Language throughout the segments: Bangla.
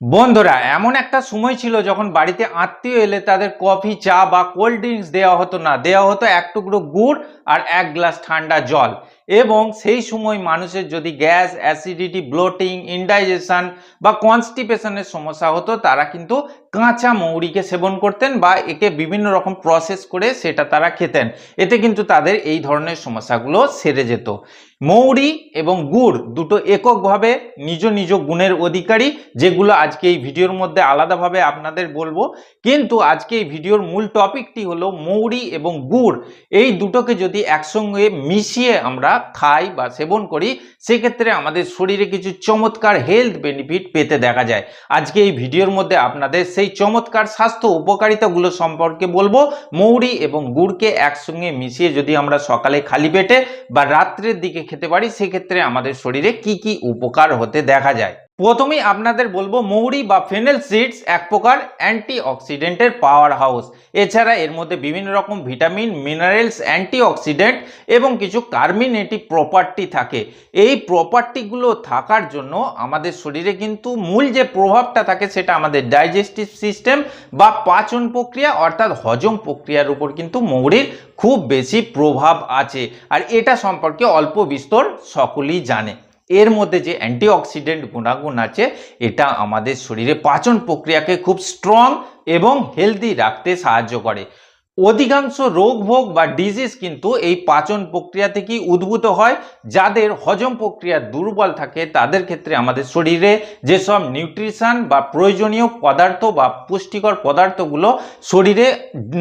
বন্ধুরা, এমন একটা সময় ছিল যখন বাড়িতে আত্মীয় এলে তাদের কফি, চা বা কোল্ড ড্রিঙ্কস দেওয়া হতো না। দেওয়া হতো এক টুকরো গুড় আর এক গ্লাস ঠান্ডা জল। এবং সেই সময় মানুষের যদি গ্যাস, অ্যাসিডিটি, ব্লোটিং, ইনডাইজেশন বা কনস্টিপেশনের সমস্যা হতো, তারা কিন্তু কাঁচা মৌরিকে সেবন করতেন বা একে বিভিন্ন রকম প্রসেস করে সেটা তারা খেতেন। এতে কিন্তু তাদের এই ধরনের সমস্যাগুলো সেরে যেত। মৌরি এবং গুড় দুটো এককভাবে নিজ নিজ গুণের অধিকারী, যেগুলো আজকে এই ভিডিওর মধ্যে আলাদাভাবে আপনাদের বলব। কিন্তু আজকে এই ভিডিওর মূল টপিকটি হলো মৌরি এবং গুড়। এই দুটোকে যদি একসঙ্গে মিশিয়ে আমরা খাই বা সেবন করি, সেক্ষেত্রে আমাদের শরীরে কিছু চমৎকার হেলথ বেনিফিট পেতে দেখা যায়। আজকে এই ভিডিওর মধ্যে আপনাদের সেই চমৎকার স্বাস্থ্য উপকারিতাগুলো সম্পর্কে বলব। মৌরি এবং গুড়কে একসঙ্গে মিশিয়ে যদি আমরা সকালে খালি পেটে বা রাত্রের দিকে খেতে পারি, সেক্ষেত্রে আমাদের শরীরে কি কি উপকার হতে দেখা যায়। প্রথমেই আপনাদের বলব মৌরি বা ফেনেল সিডস এক প্রকার অ্যান্টি অক্সিডেন্টের পাওয়ার হাউস এছাড়া এর মধ্যে বিভিন্ন রকম ভিটামিন মিনারেলস অ্যান্টি অক্সিডেন্ট এবং কিছু কার্মিনেটিভ প্রপার্টি থাকে। এই প্রপার্টিগুলো থাকার জন্য আমাদের শরীরে কিন্তু মূল যে প্রভাবটা থাকে সেটা আমাদের ডাইজেস্টিভ সিস্টেম বা পাচন প্রক্রিয়া অর্থাৎ হজম প্রক্রিয়ার উপর কিন্তু মৌরির খুব বেশি প্রভাব আছে। আর এটা সম্পর্কে অল্প বিস্তর সকলেই জানে। এর মধ্যে যে অ্যান্টিঅক্সিডেন্ট গুণাগুণ আছে, এটা আমাদের শরীরে পাচন প্রক্রিয়াকে খুব স্ট্রং এবং হেলদি রাখতে সাহায্য করে। অধিকাংশ রোগ ভোগ বা ডিজিজ কিন্তু এই পাচন প্রক্রিয়া থেকেই উদ্ভূত হয়, যাদের হজম প্রক্রিয়া দুর্বল থাকে, তাদের ক্ষেত্রে আমাদের শরীরে যেসব নিউট্রিশন বা প্রয়োজনীয় পদার্থ বা পুষ্টিকর পদার্থগুলো শরীরে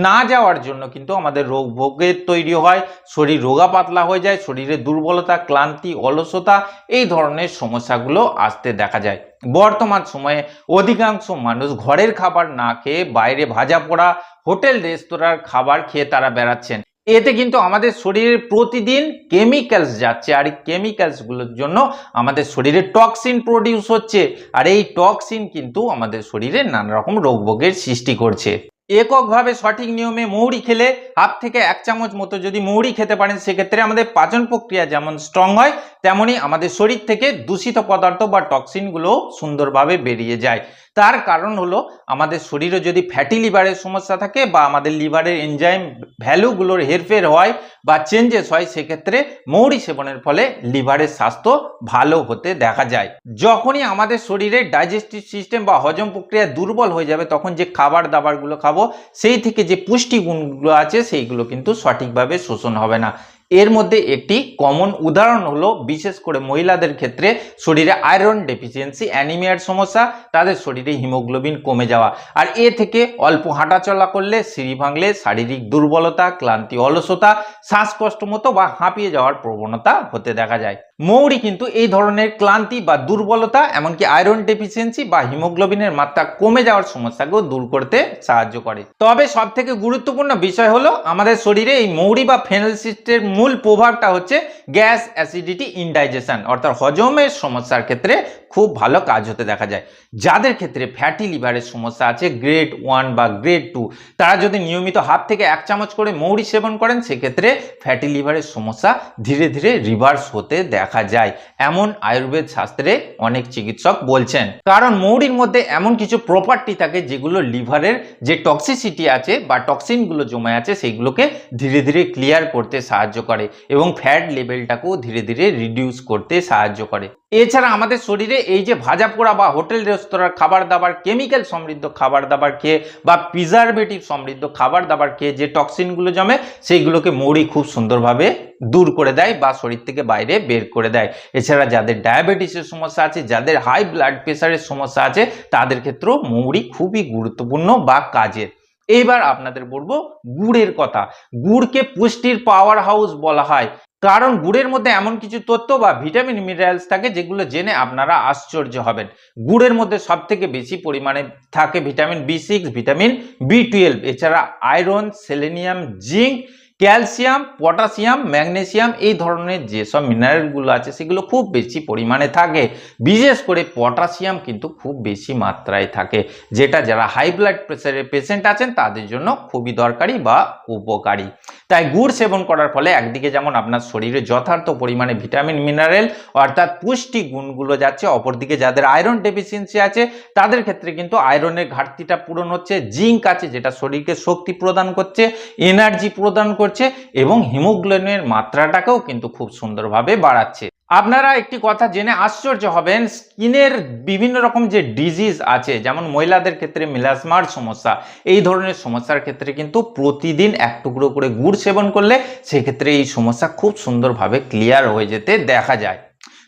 না যাওয়ার জন্য কিন্তু আমাদের রোগ ভোগের তৈরি হয়। শরীর রোগা পাতলা হয়ে যায়, শরীরে দুর্বলতা, ক্লান্তি, অলসতা, এই ধরনের সমস্যাগুলো আসতে দেখা যায়। বর্তমান সময়ে অধিকাংশ মানুষ ঘরের খাবার না খেয়ে বাইরে ভাজা পোড়া হোটেল রেস্তোরাঁর খাবার খেয়ে তারা বেড়াচ্ছেন। এতে কিন্তু আমাদের শরীরে প্রতিদিন কেমিক্যালস যাচ্ছে আর এই কেমিক্যালসগুলোর জন্য আমাদের শরীরে টক্সিন প্রডিউস হচ্ছে। আর এই টক্সিন কিন্তু আমাদের শরীরে নানা রকম রোগভোগের সৃষ্টি করছে। এককভাবে সঠিক নিয়মে মৌরি খেলে হাফ থেকে এক চামচ মতো যদি মৌরি খেতে পারেন, সেক্ষেত্রে আমাদের পাচন প্রক্রিয়া যেমন স্ট্রং হয়, তেমনি আমাদের শরীর থেকে দূষিত পদার্থ বা টক্সিনগুলো সুন্দরভাবে বেরিয়ে যায়। তার কারণ হলো, আমাদের শরীরে যদি ফ্যাটি লিভারের সমস্যা থাকে বা আমাদের লিভারের এনজাইম ভ্যালুগুলোর হেরফের হয় বা চেঞ্জেস হয়, সেক্ষেত্রে মৌরি সেবনের ফলে লিভারের স্বাস্থ্য ভালো হতে দেখা যায়। যখনই আমাদের শরীরে ডাইজেস্টিভ সিস্টেম বা হজম প্রক্রিয়া দুর্বল হয়ে যাবে, তখন যে খাবার দাবারগুলো খাব, সেই থেকে যে পুষ্টিগুণগুলো আছে, সেইগুলো কিন্তু সঠিকভাবে শোষণ হবে না। এর মধ্যে একটি কমন উদাহরণ হলো, বিশেষ করে মহিলাদের ক্ষেত্রে শরীরে আয়রন ডেফিসিয়েন্সি অ্যানিমিয়ার সমস্যা, তাদের শরীরে হিমোগ্লোবিন কমে যাওয়া। আর এ থেকে অল্প হাঁটাচলা করলে সিঁড়ি ভাঙলে শারীরিক দুর্বলতা, ক্লান্তি, অলসতা, শ্বাসকষ্ট মতো বা হাঁপিয়ে যাওয়ার প্রবণতা হতে দেখা যায়। মৌরি কিন্তু এই ধরনের ক্লান্তি বা দুর্বলতা, এমনকি আয়রন ডেফিসিয়েন্সি বা হিমোগ্লোবিনের মাত্রা কমে যাওয়ার সমস্যাকেও দূর করতে সাহায্য করে। তবে সব থেকে গুরুত্বপূর্ণ বিষয় হলো, আমাদের শরীরে এই মৌরি বা ফেনালসিস্টের মূল প্রভাবটা হচ্ছে গ্যাস অ্যাসিডিটি ইনডাইজেশন, অর্থাৎ হজমের সমস্যার ক্ষেত্রে খুব ভালো কাজ হতে দেখা যায়। যাদের ক্ষেত্রে ফ্যাটি লিভারের সমস্যা আছে গ্রেড ওয়ান বা গ্রেড টু তারা যদি নিয়মিত হাত থেকে এক চামচ করে মৌরি সেবন করেন, সেক্ষেত্রে ফ্যাটি লিভারের সমস্যা ধীরে ধীরে রিভার্স হতে দেখা যায়। এমন আয়ুর্বেদ শাস্ত্রে অনেক চিকিৎসক বলছেন। কারণ মৌরির মধ্যে এমন কিছু প্রপার্টি থাকে যেগুলো লিভারের যে টক্সিসিটি আছে বা টক্সিনগুলো জমে আছে, সেইগুলোকে ধীরে ধীরে ক্লিয়ার করতে সাহায্য করে এবং ফ্যাট লেভেলটাকেও ধীরে ধীরে রিডিউস করতে সাহায্য করে। এছাড়া আমাদের শরীরে এই যে ভাজা পোড়া বা হোটেল, রেস্তোরাঁর খাবার দাবার কেমিক্যাল সমৃদ্ধ খাবার দাবার খেয়ে বা প্রিজারভেটিভ সমৃদ্ধ খাবার দাবার খেয়ে যে টক্সিনগুলো জমে, সেইগুলোকে মৌরি খুব সুন্দরভাবে দূর করে দেয় বা শরীর থেকে বাইরে বের করে দেয়। এছাড়া যাদের ডায়াবেটিসের সমস্যা আছে, যাদের হাই ব্লাড প্রেশারের সমস্যা আছে, তাদের ক্ষেত্রেও মৌরি খুবই গুরুত্বপূর্ণ বা কাজের। এইবার আপনাদের বলব গুড়ের কথা। গুড়কে পুষ্টির পাওয়ার হাউস বলা হয়। কারণ গুড়ের মধ্যে এমন কিছু তথ্য বা ভিটামিন মিনারেলস থাকে যেগুলো জেনে আপনারা আশ্চর্য হবেন। গুড়ের মধ্যে সব থেকে বেশি পরিমাণে থাকে vitamin B six vitamin B twelve এছাড়া iron selenium zinc calcium, potassium magnesium এই ধরনের যেসব মিনারেলগুলো আছে সেগুলো খুব বেশি পরিমাণে থাকে। বিশেষ করে পটাশিয়াম কিন্তু খুব বেশি মাত্রায় থাকে, যেটা যারা হাই ব্লাড প্রেশারের পেশেন্ট আছেন তাদের জন্য খুবই দরকারি বা উপকারী। তাই গুড় সেবন করার ফলে একদিকে যেমন আপনার শরীরে যথার্থ পরিমাণে ভিটামিন মিনারেল অর্থাৎ পুষ্টি গুণগুলো যাচ্ছে, অপরদিকে যাদের আয়রন ডেফিসিয়েন্সি আছে, তাদের ক্ষেত্রে কিন্তু আয়রনের ঘাটতিটা পূরণ হচ্ছে। জিঙ্ক আছে যেটা শরীরকে শক্তি প্রদান করছে এনার্জি প্রদান করছে এবং হিমোগ্লোবিনের মাত্রাটাকেও কিন্তু খুব সুন্দরভাবে বাড়াচ্ছে। আপনারা একটি কথা জেনে আশ্চর্য হবেন, স্কিনের বিভিন্ন রকম যে ডিজিজ আছে, যেমন মহিলাদের ক্ষেত্রে মিলাসমার সমস্যা, এই ধরনের সমস্যার ক্ষেত্রে কিন্তু প্রতিদিন এক টুকরো করে গুড় সেবন করলে সেক্ষেত্রে এই সমস্যা খুব সুন্দরভাবে ক্লিয়ার হয়ে যেতে দেখা যায়।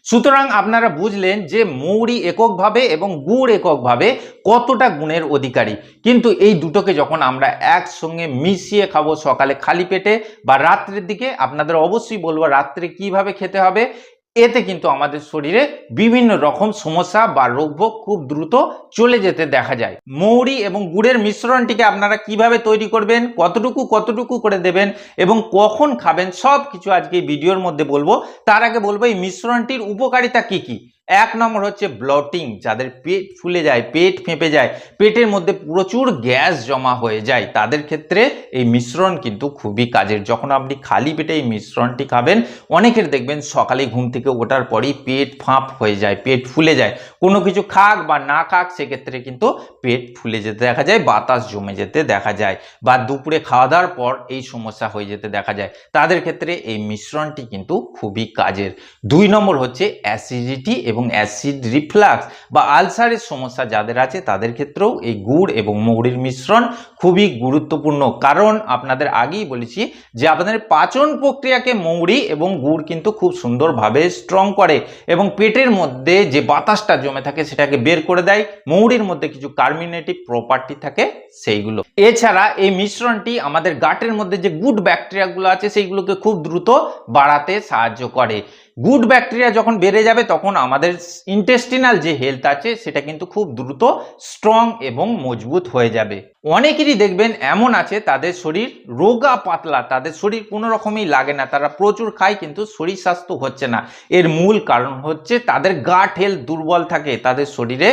সুতরাং আপনারা বুঝলেন যে মৌরি এককভাবে এবং গুড় এককভাবে কতটা গুণের অধিকারী। কিন্তু এই দুটোকে যখন আমরা একসঙ্গে মিশিয়ে খাব সকালে খালি পেটে বা রাত্রের দিকে, আপনাদের অবশ্যই বলব রাত্রে কীভাবে খেতে হবে এতে কিন্তু আমাদের শরীরে বিভিন্ন রকম সমস্যা বা রোগ খুব দ্রুত চলে যেতে দেখা যায়। মৌরি এবং গুড়ের মিশ্রণটিকে আপনারা কীভাবে তৈরি করবেন, কতটুকু কতটুকু করে দেবেন এবং কখন খাবেন সব কিছু আজকে ভিডিওর মধ্যে বলব। তার আগে বলব এই মিশ্রণটির উপকারিতা কি কি? এক নম্বর হচ্ছে ব্লটিং যাদের পেট ফুলে যায়, পেট ফেঁপে যায়, পেটের মধ্যে প্রচুর গ্যাস জমা হয়ে যায়, তাদের ক্ষেত্রে এই মিশ্রণ কিন্তু খুবই কাজের। যখন আপনি খালি পেটে এই মিশ্রণটি খাবেন, অনেকের দেখবেন সকালে ঘুম থেকে ওঠার পরেই পেট ফাঁপ হয়ে যায়, পেট ফুলে যায়। কোনো কিছু খাক বা না খাক, সেক্ষেত্রে কিন্তু পেট ফুলে যেতে দেখা যায়, বাতাস জমে যেতে দেখা যায় বা দুপুরে খাওয়া দাওয়ার পর এই সমস্যা হয়ে যেতে দেখা যায়। তাদের ক্ষেত্রে এই মিশ্রণটি কিন্তু খুবই কাজের। দুই নম্বর হচ্ছে অ্যাসিডিটি এবং অ্যাসিড রিফ্লাক্স বা আলসারের সমস্যা যাদের আছে, তাদের ক্ষেত্রেও এই গুড় এবং মৌরির মিশ্রণ খুবই গুরুত্বপূর্ণ। কারণ আপনাদের আগেই বলেছি যে আপনাদের পাচন প্রক্রিয়াকে মৌরি এবং গুড় কিন্তু খুব সুন্দরভাবে স্ট্রং করে এবং পেটের মধ্যে যে বাতাসটা জমে থাকে, সেটাকে বের করে দেয়। মৌরির মধ্যে কিছু কার্মিনেটিভ প্রপার্টি থাকে, সেইগুলো। এছাড়া এই মিশ্রণটি আমাদের গাটের মধ্যে যে গুড ব্যাকটেরিয়াগুলো আছে, সেইগুলোকে খুব দ্রুত বাড়াতে সাহায্য করে। গুড ব্যাকটেরিয়া যখন বেড়ে যাবে, তখন আমাদের ইন্টেস্টিনাল যে হেলথ আছে, সেটা কিন্তু খুব দ্রুত স্ট্রং এবং মজবুত হয়ে যাবে। অনেকেরই দেখবেন এমন আছে, তাদের শরীর রোগা পাতলা, তাদের শরীর কোনো রকমই লাগে না, তারা প্রচুর খায় কিন্তু শরীর স্বাস্থ্য হচ্ছে না। এর মূল কারণ হচ্ছে তাদের গাট হেলথ দুর্বল থাকে, তাদের শরীরে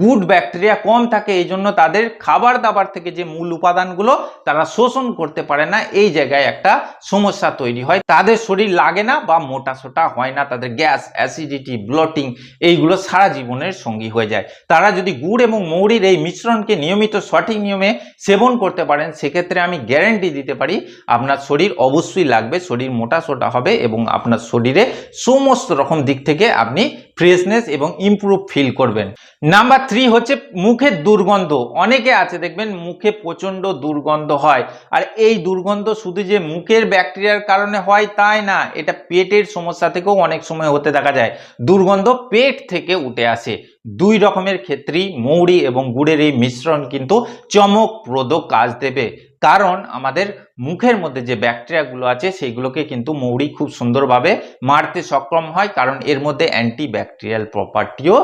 গুড ব্যাকটেরিয়া কম থাকে এই জন্য তাদের খাবার দাবার থেকে যে মূল উপাদানগুলো তারা শোষণ করতে পারে না, এই জায়গায় একটা সমস্যা তৈরি হয়। তাদের শরীর লাগে না বা মোটা সোটা হয় না, তাদের গ্যাস, অ্যাসিডিটি, ব্লটিং এইগুলো সারা জীবনের সঙ্গী হয়ে যায়। তারা যদি গুড় এবং মৌরির এই মিশ্রণকে নিয়মিত সঠিক নিয়মে সেবন করতে পারেন, সেক্ষেত্রে আমি গ্যারেন্টি দিতে পারি, আপনার শরীর অবশ্যই লাগবে, শরীর মোটা সোটা হবে এবং আপনার শরীরে সমস্ত রকম দিক থেকে আপনি ফ্রেশনেস এবং ইমপ্রুভ ফিল করবেন। নাম্বার থ্রি হচ্ছে মুখের দুর্গন্ধ। অনেকে আছে, দেখবেন মুখে প্রচণ্ড দুর্গন্ধ হয়। আর এই দুর্গন্ধ শুধু যে মুখের ব্যাকটেরিয়ার কারণে হয় তাই না, এটা পেটের সমস্যা থেকেও অনেক সময় হতে দেখা যায়। দুর্গন্ধ পেট থেকে উঠে আসে। দুই রকমের ক্ষেত্রেই মৌরি এবং গুড়ের এই মিশ্রণ কিন্তু চমকপ্রদ কাজ দেবে। কারণ আমাদের মুখের মধ্যে যে ব্যাকটেরিয়াগুলো আছে সেইগুলোকে কিন্তু মৌরি খুব সুন্দরভাবে মারতে সক্ষম হয়, কারণ এর মধ্যে অ্যান্টি ব্যাকটেরিয়াল প্রপার্টিও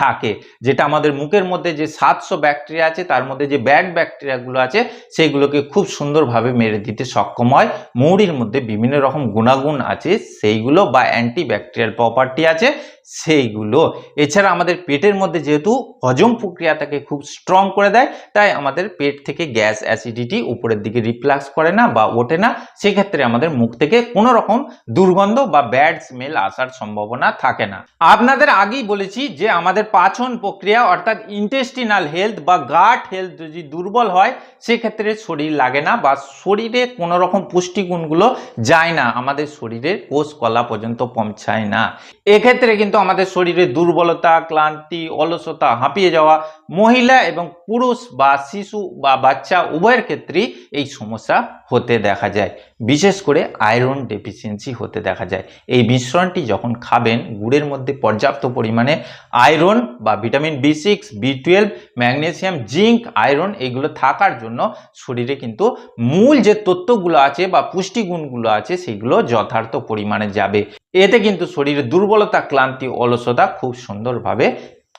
থাকে। যেটা আমাদের মুখের মধ্যে যে সাতশো ব্যাকটেরিয়া আছে, তার মধ্যে যে ব্যাড ব্যাকটেরিয়াগুলো আছে সেইগুলোকে খুব সুন্দরভাবে মেরে দিতে সক্ষম হয়। মৌরির মধ্যে বিভিন্ন রকম গুণাগুণ আছে, সেইগুলো বা অ্যান্টি ব্যাকটেরিয়াল প্রপার্টি আছে সেইগুলো। এছাড়া আমাদের পেটের মধ্যে যেহেতু হজম প্রক্রিয়াটাকে খুব স্ট্রং করে দেয়, তাই আমাদের পেট থেকে গ্যাস অ্যাসিডিটি উপরের দিকে রিফ্লাক্স করে না বা ওঠে না। সেক্ষেত্রে আমাদের মুখ থেকে কোনো রকম দুর্গন্ধ বা ব্যাড স্মেল আসার সম্ভাবনা থাকে না। আপনাদের আগেই বলেছি যে আমাদের পাচন প্রক্রিয়া অর্থাৎ ইন্টেস্টিনাল হেলথ বা গাট হেলথ যদি দুর্বল হয়, সেক্ষেত্রে শরীর লাগে না বা শরীরে কোনো রকম পুষ্টিগুণগুলো যায় না। আমাদের শরীরের কোষ কলা পর্যন্ত পৌঁছায় না। এক্ষেত্রে কিন্তু আমাদের শরীরে দুর্বলতা, ক্লান্তি, অলসতা, হাঁপিয়ে যাওয়া, মহিলা এবং পুরুষ বা শিশু বা বাচ্চা উভয়ের ক্ষেত্রেই এই সমস্যা হতে দেখা যায়। বিশেষ করে আয়রন ডেফিসিয়েন্সি হতে দেখা যায়। এই মিশ্রণটি যখন খাবেন, গুড়ের মধ্যে পর্যাপ্ত পরিমাণে আয়রন বা vitamin B six B twelve magnesium zinc iron এইগুলো থাকার জন্য শরীরে কিন্তু মূল যে তত্ত্বগুলো আছে বা পুষ্টিগুণগুলো আছে, সেগুলো যথার্থ পরিমাণে যাবে। এতে কিন্তু শরীরের দুর্বলতা, ক্লান্তি, অলসতা খুব সুন্দরভাবে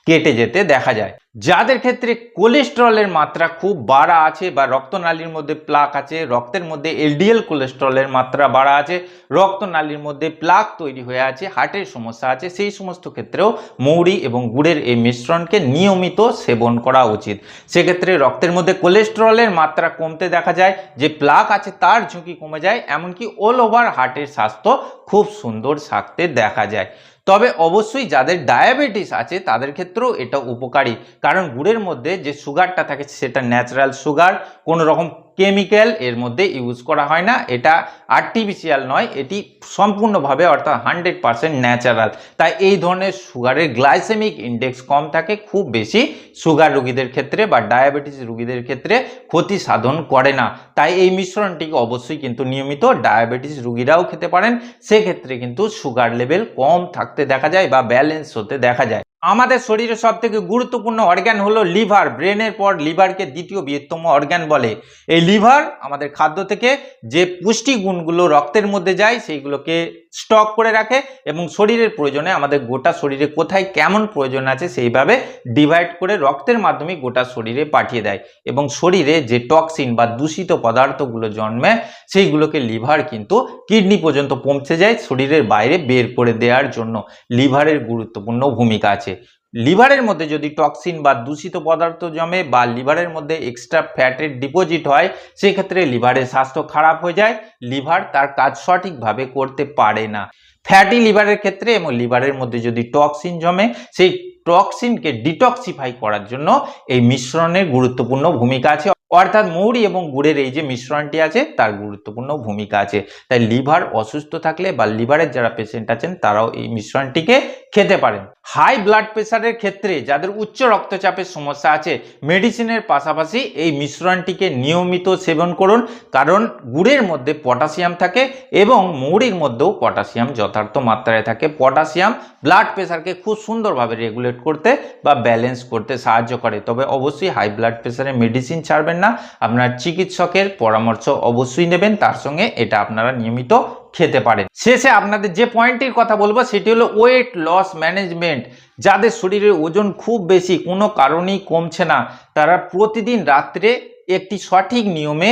কেটে যেতে দেখা যায়। যাদের ক্ষেত্রে কোলেস্টেরলের মাত্রা খুব বাড়া আছে বা রক্তনালীর মধ্যে প্লাক আছে, রক্তের মধ্যে এলডিএল কোলেস্টেরলের মাত্রা বাড়া আছে, রক্তনালীর মধ্যে প্লাক তৈরি হয়ে আছে, হার্টের সমস্যা আছে, সেই সমস্ত ক্ষেত্রেও মৌরি এবং গুড়ের এই মিশ্রণকে নিয়মিত সেবন করা উচিত। সেক্ষেত্রে রক্তের মধ্যে কোলেস্টেরলের মাত্রা কমতে দেখা যায়, যে প্লাক আছে তার ঝুঁকি কমে যায়, এমনকি অল ওভার হার্টের স্বাস্থ্য খুব সুন্দর থাকতে দেখা যায়। তবে অবশ্যই যাদের ডায়াবেটিস আছে, তাদের ক্ষেত্রেও এটা উপকারী। কারণ গুড়ের মধ্যে যে সুগারটা থাকে, সেটা ন্যাচারাল সুগার কোনো রকম কেমিক্যাল এর মধ্যে ইউজ করা হয় না। এটা আর্টিফিশিয়াল নয়, এটি সম্পূর্ণভাবে অর্থাৎ হান্ড্রেড পারসেন্ট ন্যাচারাল তাই এই ধরনের সুগারের গ্লাইসেমিক ইন্ডেক্স কম থাকে, খুব বেশি সুগার রুগীদের ক্ষেত্রে বা ডায়াবেটিস রুগীদের ক্ষেত্রে ক্ষতি সাধন করে না। তাই এই মিশ্রণটিকে অবশ্যই কিন্তু নিয়মিত ডায়াবেটিস রুগীরাও খেতে পারেন। সেক্ষেত্রে কিন্তু সুগার লেভেল কম থাকতে দেখা যায় বা ব্যালেন্স হতে দেখা যায়। আমাদের শরীরে সব থেকে গুরুত্বপূর্ণ অর্গ্যান হলো লিভার ব্রেনের পর লিভারকে দ্বিতীয় বৃহত্তম অর্গ্যান বলে। এই লিভার আমাদের খাদ্য থেকে যে পুষ্টি গুণগুলো রক্তের মধ্যে যায়, সেইগুলোকে স্টক করে রাখে এবং শরীরের প্রয়োজনে আমাদের গোটা শরীরে কোথায় কেমন প্রয়োজন আছে সেইভাবে ডিভাইড করে রক্তের মাধ্যমে গোটা শরীরে পাঠিয়ে দেয় এবং শরীরে যে টক্সিন বা দূষিত পদার্থগুলো জন্মে, সেইগুলোকে লিভার কিন্তু কিডনি পর্যন্ত পৌঁছে যায় শরীরের বাইরে বের করে দেওয়ার জন্য। লিভারের গুরুত্বপূর্ণ ভূমিকা আছে। লিভারের মধ্যে যদি টক্সিন বা দূষিত পদার্থ জমে বা লিভারের মধ্যে এক্সট্রা ফ্যাটের ডিপোজিট হয়, সেক্ষেত্রে লিভারের স্বাস্থ্য খারাপ হয়ে যায়, লিভার তার কাজ সঠিকভাবে করতে পারে না। ফ্যাটি লিভারের ক্ষেত্রে এবং লিভারের মধ্যে যদি টক্সিন জমে, সেই টক্সিনকে ডিটক্সিফাই করার জন্য এই মিশ্রণের গুরুত্বপূর্ণ ভূমিকা আছে। অর্থাৎ মৌরি এবং গুড়ের এই যে মিশ্রণটি আছে, তার গুরুত্বপূর্ণ ভূমিকা আছে। তাই লিভার অসুস্থ থাকলে বা লিভারের যারা পেশেন্ট আছেন, তারাও এই মিশ্রণটিকে খেতে পারেন। হাই ব্লাড প্রেশারের ক্ষেত্রে যাদের উচ্চ রক্তচাপের সমস্যা আছে মেডিসিনের পাশাপাশি এই মিশ্রণটিকে নিয়মিত সেবন করুন। কারণ গুড়ের মধ্যে পটাশিয়াম থাকে এবং মৌরির মধ্যেও পটাশিয়াম যথার্থ মাত্রায় থাকে। পটাশিয়াম ব্লাড প্রেশারকে খুব সুন্দরভাবে রেগুলেট করতে বা ব্যালেন্স করতে সাহায্য করে। তবে অবশ্যই হাই ব্লাড প্রেশারে মেডিসিন ছাড়বেন না, আপনার চিকিৎসকের পরামর্শ অবশ্যই নেবেন, তার সঙ্গে এটা আপনারা নিয়মিত খেতে পারেন। শেষে আপনাদের যে পয়েন্টটির কথা বলব, সেটি হলো ওয়েট লস ম্যানেজমেন্ট যাদের শরীরের ওজন খুব বেশি, কোনো কারণেই কমছে না, তারা প্রতিদিন রাত্রে একটি সঠিক নিয়মে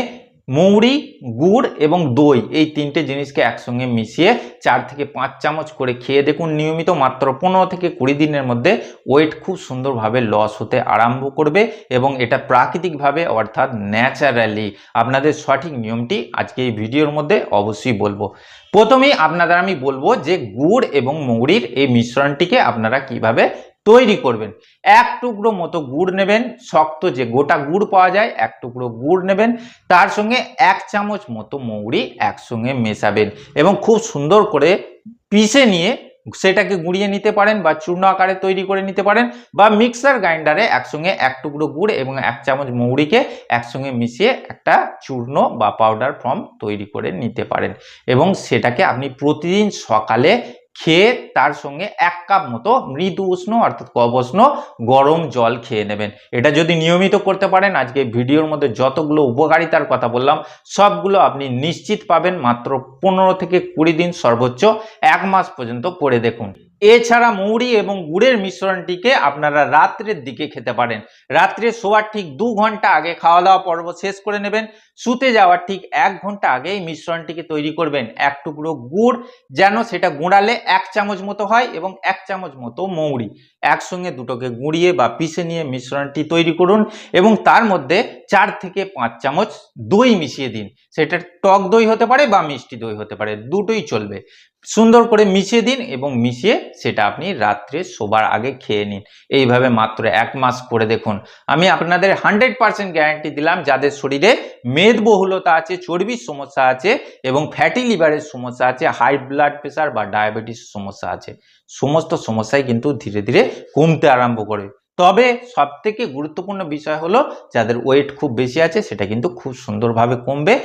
মৌরি, গুড় এবং দই এই তিনটে জিনিসকে একসঙ্গে মিশিয়ে চার থেকে পাঁচ চামচ করে খেয়ে দেখুন। নিয়মিত মাত্র পনেরো থেকে কুড়ি দিনের মধ্যে ওয়েট খুব সুন্দরভাবে লস হতে আরম্ভ করবে এবং এটা প্রাকৃতিকভাবে অর্থাৎ ন্যাচারালি আপনাদের সঠিক নিয়মটি আজকে এই ভিডিওর মধ্যে অবশ্যই বলব। প্রথমেই আপনাদের আমি বলব যে গুড় এবং মৌরির এই মিশ্রণটিকে আপনারা কীভাবে তৈরি করবেন। এক টুকরো মতো গুড় নেবেন, শক্ত যে গোটা গুড় পাওয়া যায়, এক টুকরো গুড় নেবেন, তার সঙ্গে এক চামচ মতো মৌরি একসঙ্গে মেশাবেন এবং খুব সুন্দর করে পিষে নিয়ে সেটাকে গুঁড়িয়ে নিতে পারেন বা চূর্ণ আকারে তৈরি করে নিতে পারেন বা মিক্সার গ্রাইন্ডারে একসঙ্গে এক টুকরো গুড় এবং এক চামচ মৌরিকে একসঙ্গে মিশিয়ে একটা চূর্ণ বা পাউডার ফর্ম তৈরি করে নিতে পারেন এবং সেটাকে আপনি প্রতিদিন সকালে খেয়ে তার সঙ্গে এক কাপ মতো মৃদু উষ্ণ অর্থাৎ কবষ্ণ গরম জল খেয়ে নেবেন। এটা যদি নিয়মিত করতে পারেন, আজকে ভিডিওর মধ্যে যতগুলো উপকারিতার কথা বললাম, সবগুলো আপনি নিশ্চিত পাবেন মাত্র পনেরো থেকে কুড়ি দিন সর্বোচ্চ এক মাস পর্যন্ত করে দেখুন। এছাড়া মৌরি এবং গুড়ের মিশ্রণটিকে আপনারা রাত্রের দিকে খেতে পারেন। রাত্রে শোয়ার ঠিক দু ঘণ্টা আগে খাওয়া দাওয়া পর্ব শেষ করে নেবেন। শুতে যাওয়ার ঠিক এক ঘণ্টা আগে এই মিশ্রণটিকে তৈরি করবেন এক টুকরো গুড়, যেন সেটা গুঁড়ালে এক চামচ মতো হয় এবং এক চামচ মতো মৌরি। একসঙ্গে দুটোকে গুঁড়িয়ে বা পিষে নিয়ে মিশ্রণটি তৈরি করুন এবং তার মধ্যে চার থেকে পাঁচ চামচ দই মিশিয়ে দিন। সেটা টক দই হতে পারে বা মিষ্টি দই হতে পারে, দুটোই চলবে। সুন্দর করে মিশিয়ে দিন এবং মিশিয়ে সেটা আপনি রাত্রে শোবার আগে খেয়ে নিন। এইভাবে মাত্র এক মাস করে দেখুন। আমি আপনাদের হান্ড্রেড পার্সেন্ট গ্যারান্টি দিলাম, যাদের শরীরে মেদবহুলতা আছে, চর্বির সমস্যা আছে এবং ফ্যাটি লিভারের সমস্যা আছে হাই ব্লাড প্রেশার বা ডায়াবেটিস সমস্যা আছে। সমস্ত সমস্যাই কিন্তু ধীরে ধীরে কমতে আরম্ভ করে। তবে সব থেকে গুরুত্বপূর্ণ বিষয় হলো যাদের ওয়েট খুব বেশি আছে সেটা কিন্তু খুব সুন্দরভাবে কমবে।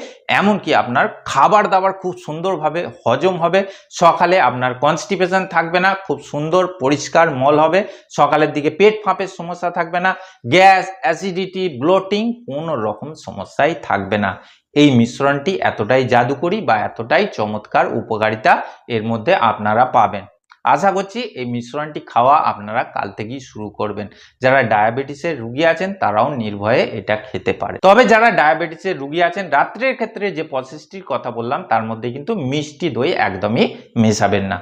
এমনকি আপনার খাবার দাবার খুব সুন্দরভাবে হজম হবে। সকালে আপনার কনস্টিপেশন থাকবে না, খুব সুন্দর পরিষ্কার মল হবে। সকালের দিকে পেট ফাঁপের সমস্যা থাকবে না। গ্যাস অ্যাসিডিটি ব্লোটিং কোনো রকম সমস্যাই থাকবে না। এই মিশ্রণটি এতটাই জাদুকরি বা এতটাই চমৎকার উপকারিতা এর মধ্যে আপনারা পাবেন। আশা করছি এই মিশ্রণটি খাওয়া আপনারা কাল থেকেই শুরু করবেন। যারা ডায়াবেটিসের রুগী আছেন, তারাও নির্ভয়ে এটা খেতে পারে। তবে যারা ডায়াবেটিসের রুগী আছেন, রাত্রের ক্ষেত্রে যে প্রসেসটির কথা বললাম, তার মধ্যে কিন্তু মিষ্টি দই একদমই মেশাবেন না।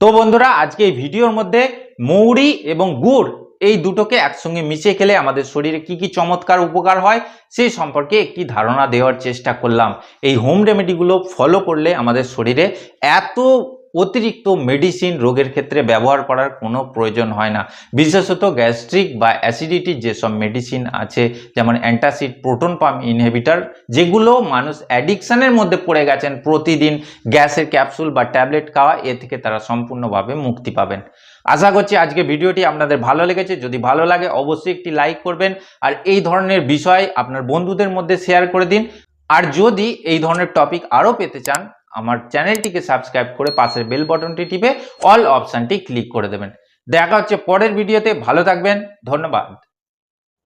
তো বন্ধুরা, আজকে এই ভিডিওর মধ্যে মৌরি এবং গুড় এই দুটোকে একসঙ্গে মিশিয়ে খেলে আমাদের শরীরে কি কি চমৎকার উপকার হয়, সেই সম্পর্কে একটি ধারণা দেওয়ার চেষ্টা করলাম। এই হোম রেমেডিগুলো ফলো করলে আমাদের শরীরে এত অতিরিক্ত মেডিসিন রোগের ক্ষেত্রে ব্যবহার করার কোনো প্রয়োজন হয় না। বিশেষত গ্যাস্ট্রিক বা অ্যাসিডিটির যেসব মেডিসিন আছে, যেমন অ্যান্টাসিড প্রোটন পাম্প ইনহিবিটার, যেগুলো মানুষ অ্যাডিকশানের মধ্যে পড়ে গেছেন প্রতিদিন, গ্যাসের ক্যাপসুল বা ট্যাবলেট খাওয়া, এ থেকে তারা সম্পূর্ণভাবে মুক্তি পাবেন। আশা করছি আজকে ভিডিওটি আপনাদের ভালো লেগেছে। যদি ভালো লাগে, অবশ্যই একটি লাইক করবেন। আর এই ধরনের বিষয় আপনার বন্ধুদের মধ্যে শেয়ার করে দিন। আর যদি এই ধরনের টপিক আরও পেতে চান আমার চ্যানেলটিকে সাবস্ক্রাইব করে পাশের বেল বটনটি টিপে অল অপশানটি ক্লিক করে দেবেন। দেখা হচ্ছে পরের ভিডিওতে। ভালো থাকবেন। ধন্যবাদ।